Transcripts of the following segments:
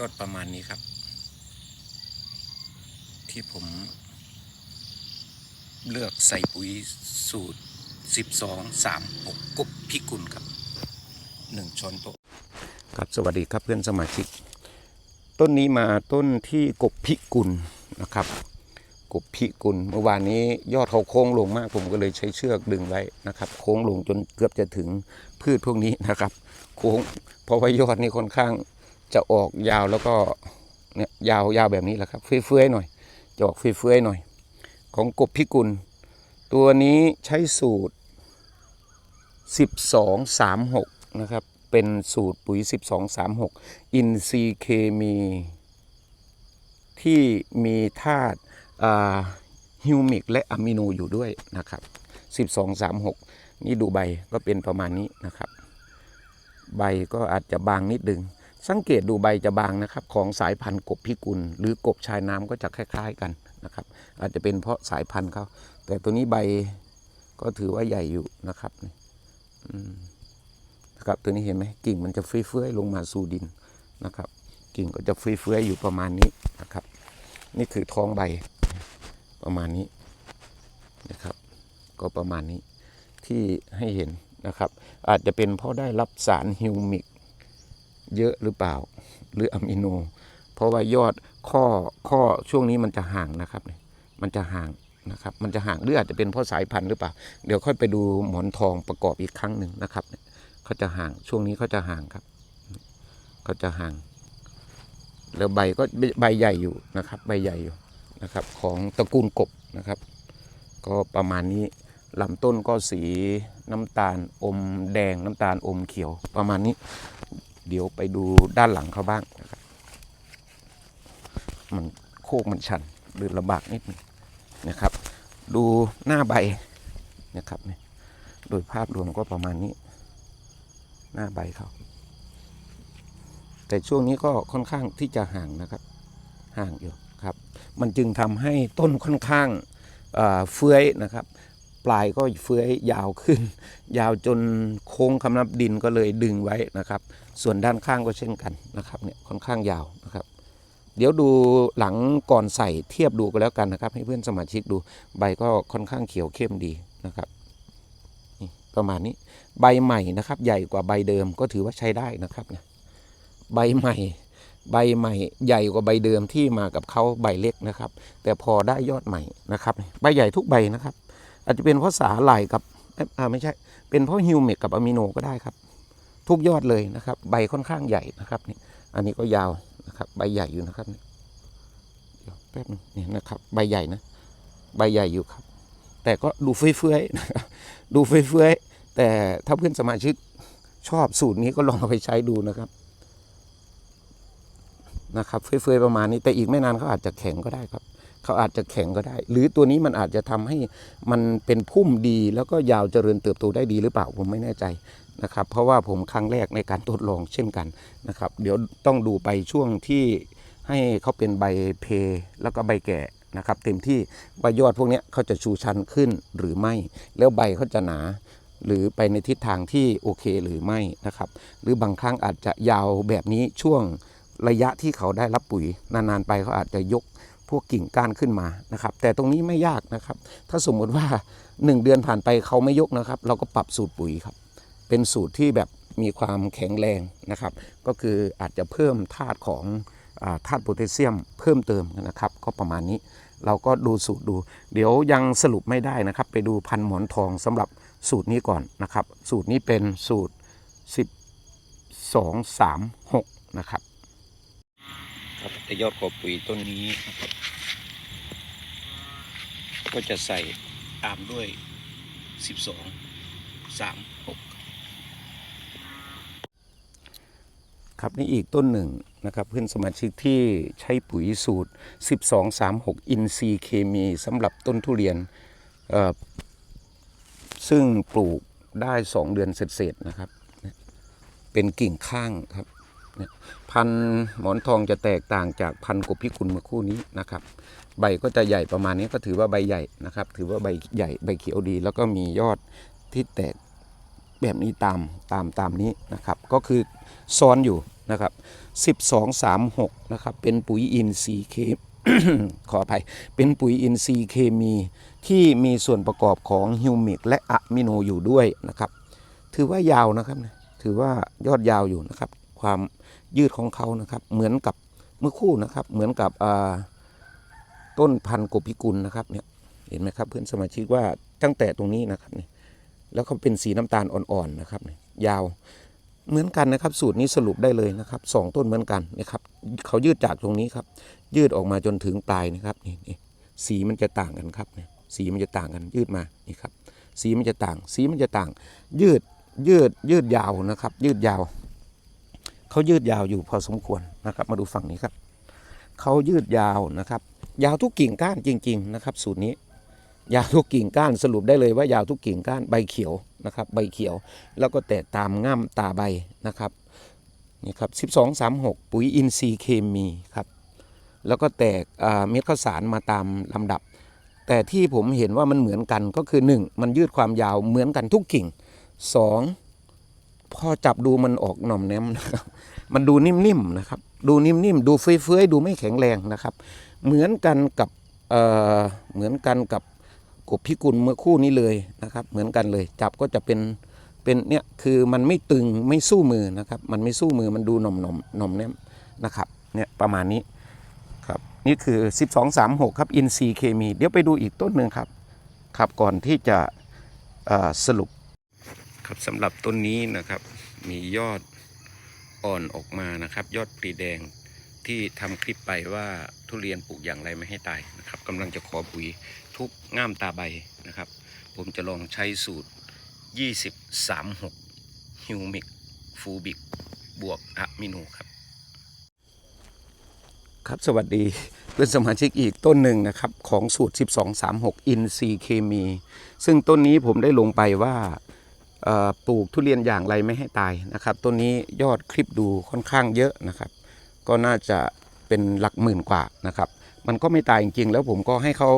ยอดประมาณนี้ครับ ที่ผม เลือกใส่ปุ๋ยสูตร 12 3 6กบพิกุลครับ 1ช้อนโต๊ะครับสวัสดีครับเพื่อนสมาชิก ต้นนี้มาต้นที่กบพิกุลนะครับ กบพิกุลเมื่อวานนี้ยอดเขาโค้งลงมาก ผมก็เลยใช้เชือกดึงไว้นะครับ โค้งลงจนเกือบจะถึงพืชพวกนี้นะครับ โค้งเพราะว่ายอดนี่ค่อนข้าง จะออกยาวแล้วก็เนี่ยยาวยาวแบบนี้แหละครับเฟื้อยๆหน่อยจะออกเฟื้อยๆหน่อย ของกบพิกุล ตัวนี้ใช้สูตร 1236 นะครับ เป็นสูตรปุ๋ย 1236 อินซีเคมี ที่มีธาตุฮิวมิกและอะมิโนอยู่ด้วยนะครับ 1236 นี่ดูใบก็เป็นประมาณนี้นะครับ ใบก็อาจจะบางนิดนึง สังเกตดูใบจะบางนะครับ ของสายพันธุ์กบพิกุล หรือกบชายน้ำก็จะคล้าย ๆกันนะครับ อาจจะเป็นเพราะสายพันธุ์เขาแต่ตัวนี้ใบก็ถือว่าใหญ่อยู่นะครับนี่อืมนะครับตัวนี้เห็นไหมกิ่งมันจะเฟื้อยๆลงมาสู่ดินนะครับ กิ่งก็จะเฟื้อยๆอยู่ประมาณนี้นะครับ นี่คือท้องใบประมาณนี้นะครับ ก็ประมาณนี้ที่ให้เห็นนะครับ อาจจะเป็นเพราะได้รับสารฮิวมิก เยอะหรือเปล่า หรืออะมิโน เพราะว่ายอดข้อข้อช่วงนี้มันจะห่างนะครับเนี่ยมันจะห่างนะครับ มันจะห่างหรืออาจจะเป็นเพราะสายพันธุ์หรือเปล่า เดี๋ยวค่อยไปดูหมอนทองประกอบอีกครั้งหนึ่งนะครับเนี่ยเขาจะห่างช่วงนี้เขาจะห่างครับเขาจะห่าง แล้วใบก็ใบใหญ่อยู่นะครับ ใบใหญ่อยู่นะครับ ของตระกูลกบนะครับ ก็ประมาณนี้ลำต้นก็สีน้ำตาลอมแดงน้ำตาลอมเขียวประมาณนี้ เดี๋ยวไปดูด้านหลังเขาบ้างนะครับมันโคกมันชันเดินลำบากนิดนึงนะครับ ดูหน้าใบนะครับเนี่ยโดยภาพรวมก็ประมาณนี้ หน้าใบเขาแต่ช่วงนี้ก็ค่อนข้างที่จะห่างนะครับ ห่างอยู่ครับ มันจึงทำให้ต้นค่อนข้างเอ่อเฟื้อยนะครับ ปลายก็เฟื้อยยาวขึ้น ยาวจนโค้งคำนับดินก็เลยดึงไว้นะครับ ส่วนด้านข้างก็เช่นกันนะครับเนี่ยค่อนข้างยาวนะครับ เดี๋ยวดูหลังก่อนใส่เทียบดูก็แล้วกันนะครับ ให้เพื่อนสมาชิกดูใบก็ค่อนข้างเขียวเข้มดีนะครับประมาณนี้ใบใหม่นะครับ ใหญ่กว่าใบเดิมก็ถือว่าใช้ได้นะครับเนี่ยใบใหม่ใบใหม่ใหญ่กว่าใบเดิมที่มากับเขาใบเล็กนะครับ แต่พอได้ยอดใหม่นะครับ ใบใหญ่ทุกใบนะครับ อาจจะเป็นเพราะสาหร่ายกับไม่ใช่ เป็นเพราะฮิวเมกกับอะมิโนก็ได้ครับ ทุกยอดเลยนะครับ ใบค่อนข้างใหญ่นะครับนี่อันนี้ก็ยาวนะครับ ใบใหญ่อยู่นะครับเดี๋ยวแป๊บนึงนี่นะครับ ใบใหญ่นะ ใบใหญ่อยู่ครับ แต่ก็ดูเฟื้อยๆนะครับดูเฟื้อยๆแต่ถ้าเพื่อนสมาชิกชอบสูตรนี้ก็ลองเอาไปใช้ดูนะครับนะครับเฟื้อยๆประมาณนี้แต่อีกไม่นานเขาอาจจะแข็งก็ได้ครับ เขาอาจจะแข็งก็ได้ หรือตัวนี้มันอาจจะทำให้มันเป็นพุ่มดีแล้วก็ยาวเจริญเติบโตได้ดีหรือเปล่าผมไม่แน่ใจนะครับ เพราะว่าผมครั้งแรกในการทดลองเช่นกันนะครับ เดี๋ยวต้องดูไปช่วงที่ให้เขาเป็นใบเพแล้วก็ใบแก่นะครับ เต็มที่ว่ายอดพวกนี้เขาจะชูชันขึ้นหรือไม่ แล้วใบเขาจะหนาหรือไปในทิศทางที่โอเคหรือไม่นะครับ หรือบางครั้งอาจจะยาวแบบนี้ช่วงระยะที่เขาได้รับปุ๋ยนานๆไปเขาอาจจะยก พวกกิ่งก้านขึ้นมานะครับ แต่ตรงนี้ไม่ยากนะครับ ถ้าสมมติว่า 1 เดือนผ่านไปเขาไม่ยกนะครับ เราก็ปรับสูตรปุ๋ยครับ เป็นสูตรที่แบบมีความแข็งแรงนะครับ ก็คืออาจจะเพิ่มธาตุของธาตุโพแทสเซียมเพิ่มเติมนะครับ ก็ประมาณนี้เราก็ดูสูตรดู เดี๋ยวยังสรุปไม่ได้นะครับ ไปดูพันหมอนทองสำหรับสูตรนี้ก่อนนะครับ สูตรนี้เป็นสูตร 12 3 6 นะครับ แต่ยอดขอปุ๋ยต้นนี้นะครับก็จะใส่ตามด้วย 12 3 6 ครับนี่อีกต้นหนึ่งนะครับเพื่อนสมาชิกที่ใช้ปุ๋ยสูตร 12 3 6 อินซีเคมีสำหรับต้นทุเรียนเอ่อซึ่งปลูกได้ 2 เดือนเสร็จๆนะครับ เป็นกิ่งข้างครับ เนี่ยพันหมอนทองจะแตกต่างจากพันธุ์กบพิกุลเมื่อคู่นี้นะครับ ใบก็จะใหญ่ประมาณนี้ก็ถือว่าใบใหญ่นะครับ ถือว่าใบใหญ่ใบเขียวดี แล้วก็มียอดที่แตกแบบนี้ตามตามตามนี้นะครับ ก็คือซ้อนอยู่นะครับ1236นะครับเป็นปุ๋ยอินทรีย์เคขออภัย เป็นปุ๋ยอินทรีย์เคมีที่มีส่วนประกอบของฮิวมิกและอะมิโนอยู่ด้วยนะครับ ถือว่ายาวนะครับ ถือว่ายอดยาวอยู่นะครับ ความยืดของเขานะครับ เหมือนกับเมื่อคู่นะครับ เหมือนกับต้นพันธุ์กบพิกุลนะครับเนี่ยเห็นไหมครับเพื่อนสมาชิกว่าตั้งแต่ตรงนี้นะครับเนี่ยแล้วก็เป็นสีน้ำตาลอ่อนๆนะครับเนี่ยยาวเหมือนกันนะครับ สูตรนี้สรุปได้เลยนะครับสองต้นเหมือนกันนะครับเขายืดจากตรงนี้ครับ ยืดออกมาจนถึงปลายนะครับนี่นสีมันจะต่างกันครับเนี่ยสีมันจะต่างกันยืดมานี่ครับ สีมันจะต่าง สีมันจะต่าง ยืดยืดยืดยาวนะครับ ยืดยาว เขายืดยาวอยู่พอสมควรนะครับ มาดูฝั่งนี้ครับเขายืดยาวนะครับ ยาวทุกกิ่งก้านจริง ๆ นะครับ สูตรนี้ ยาวทุกกิ่งก้านสรุปได้เลยว่ายาวทุกกิ่งก้านใบเขียวนะครับ ใบเขียว แล้วก็แตกตามง่ามตาใบนะครับนี่ครับ 12 36 ปุ๋ยอินทรีย์เคมีครับ แล้วก็แตกอ่เม็ดข้าวสารมาตามลำดับ แต่ที่ผมเห็นว่ามันเหมือนกันก็คือ 1 มันยืดความยาวเหมือนกันทุกกิ่ง 2 พอจับดูมันออกหน่อมแนมนะครับ มันดูนิ่มๆนะครับ ดูนิ่มๆ ดูเฟื้อยๆ ดูไม่แข็งแรงนะครับ เหมือนกันกับเอ่อเหมือนกันกับกบพิกุลเมื่อคู่นี้เลยนะครับ เหมือนกันเลย จับก็จะเป็นเป็นเนี่ยคือมันไม่ตึงไม่สู้มือนะครับ มันไม่สู้มือมันดูหน่อมหน่อมหน่อมแนมนะครับเนี่ยประมาณนี้ครับนี่คือ 1236 ครับอินซีเคมี เดี๋ยวไปดูอีกต้นหนึ่งครับครับก่อนที่จะสรุปครับสำหรับต้นนี้นะครับมียอด อ่อนออกมานะครับ ยอดปลีแดงที่ทำคลิปไปว่าทุเรียนปลูกอย่างไรไม่ให้ตายนะครับกำลังจะขอปุ๋ยทุกง่ามตาใบนะครับ ผมจะลองใช้สูตร 20 36ฮิวมิกฟูบิกบวกอะมิโนครับ ครับสวัสดีเพื่อนสมาชิกอีกต้นหนึ่งนะครับ ของสูตร 1236 อินซีเคมี ซึ่งต้นนี้ผมได้ลงไปว่า ปลูกทุเรียนอย่างไรไม่ให้ตายนะครับต้นนี้ยอดคลิปดูค่อนข้างเยอะนะครับ ก็น่าจะเป็นหลักหมื่นกว่านะครับ มันก็ไม่ตายจริงๆ แล้วผมก็ให้เขา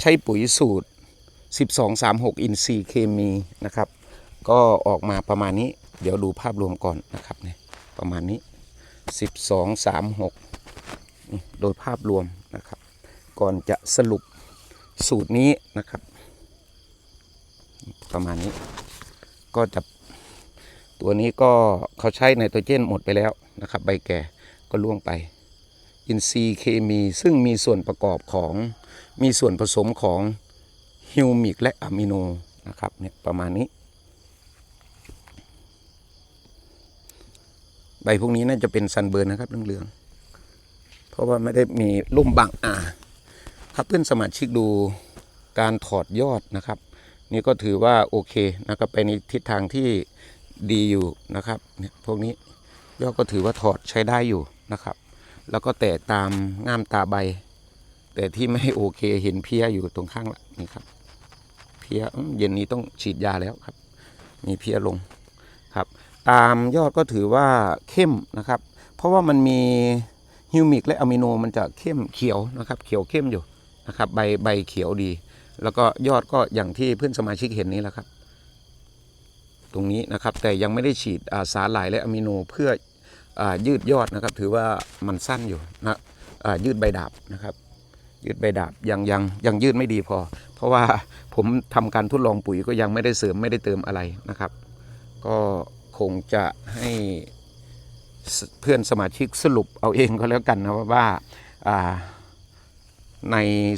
ใช้ปุ๋ยสูตร 1236 อินซีเคมีนะครับ ก็ออกมาประมาณนี้ เดี๋ยวดูภาพรวมก่อนนะครับเนี่ยประมาณนี้ 1236 โดยภาพรวมนะครับ ก่อนจะสรุปสูตรนี้นะครับ ประมาณนี้ ก็จะตัวนี้ก็เขาใช้ไนโตรเจนหมดไปแล้วนะครับ ใบแก่ก็ล่วงไป อินทรีย์เคมีซึ่งมีส่วนประกอบของมีส่วนผสมของฮิวมิกและอะมิโนนะครับเนี่ยประมาณนี้ ใบพวกนี้น่าจะเป็นซันเบิร์นนะครับเหลืองๆเพราะว่าไม่ได้มีลุ่มบังอ่าครับเพื่อนสมาชิกดูการถอดยอดนะครับ นี่ก็ถือว่าโอเคนะครับไปในทิศทางที่ดีอยู่นะครับเนี่ยพวกนี้ยอดก็ถือว่าถอดใช้ได้อยู่นะครับ แล้วก็แตกตามง่ามตาใบ แต่ที่ไม่โอเคเห็นเพี้ยอยู่ตรงข้างลังนี่ครับ เพี้ยเย็นนี้ต้องฉีดยาแล้วครับ มีเพี้ยลงครับ ตามยอดก็ถือว่าเข้มนะครับ เพราะว่ามันมีฮิวมิกและอะมิโนมันจะเข้มเขียวนะครับ เขียวเข้มอยู่นะครับ ใบใบเขียวดี แล้วก็ยอดก็อย่างที่เพื่อนสมาชิกเห็นนี้แหละครับ ตรงนี้นะครับแต่ยังไม่ได้ฉีดาสารหลายและอะมิโนเพื่ออยืดยอดนะครับ ถือว่ามันสั้นอยู่นะยืดใบดาบนะครับ ยืดใบดาบยังยังยังยืดไม่ดีพอ เพราะว่าผมทำการทดลองปุ๋ยก็ยังไม่ได้เสริมไม่ได้เติมอะไรนะครับ ก็คงจะให้เพื่อนสมาชิกสรุปเอาเองก็แล้วกันนะว่า,วาา ใน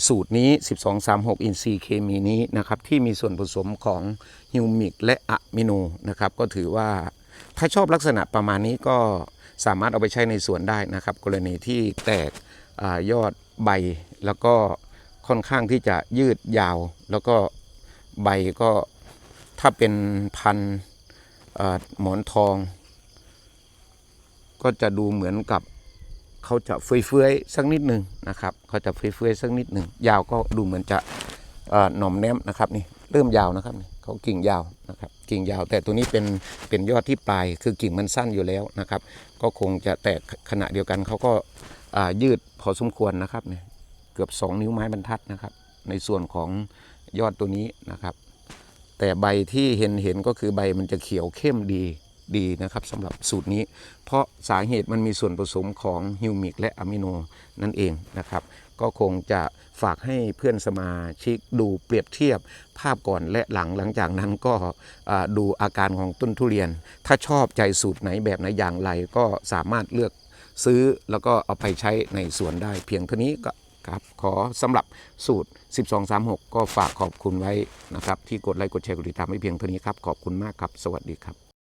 สูตรนี้ 1236 อินซีย์เคมีนี้นะครับที่มีส่วนผสมของฮิวมิกและอะมิโนนะครับก็ถือว่าถ้าชอบลักษณะประมาณนี้ก็สามารถเอาไปใช้ในสวนได้นะครับ กรณีที่แตกอยอดใบแล้วก็ค่อนข้างที่จะยืดยาว แล้วก็ใบก็ถ้าเป็นพันธุ์หมอนทอง ก็จะดูเหมือนกับ เขาจะเฟื้อยๆสักนิดหนึ่งนะครับเขาจะเฟื้อยๆสักนิดหนึ่งยาวก็ดูเหมือนจะหน่อมแนมนะครับนี่เริ่มยาวนะครับนี่เขากิ่งยาวนะครับกิ่งยาว แต่ตัวนี้เป็นเป็นยอดที่ปลายคือกิ่งมันสั้นอยู่แล้วนะครับ ก็คงจะแตกขณะเดียวกันเขาก็ยืดพอสมควรนะครับเนี่ยเกือบ 2 นิ้วไม้บรรทัดนะครับ ในส่วนของยอดตัวนี้นะครับ แต่ใบที่เห็นเห็นก็คือใบมันจะเขียวเข้มดี ดีนะครับสำหรับสูตรนี้ เพราะสาเหตุมันมีส่วนผสมของฮิวมิกและอะมิโนนั่นเองนะครับก็คงจะฝากให้เพื่อนสมาชิกดูเปรียบเทียบภาพก่อนและหลังหลังจากนั้นก็ดูอาการของต้นทุเรียน ถ้าชอบใจสูตรไหนแบบไหนอย่างไรก็สามารถเลือกซื้อแล้วก็เอาไปใช้ในสวนได้ เพียงเท่านี้ก็ครับขอสำหรับสูตร 1236 ก็ฝากขอบคุณไว้นะครับ ที่กดไลค์กดแชร์กดติดตามไว้เพียงเท่านี้ครับ ขอบคุณมากครับ สวัสดีครับ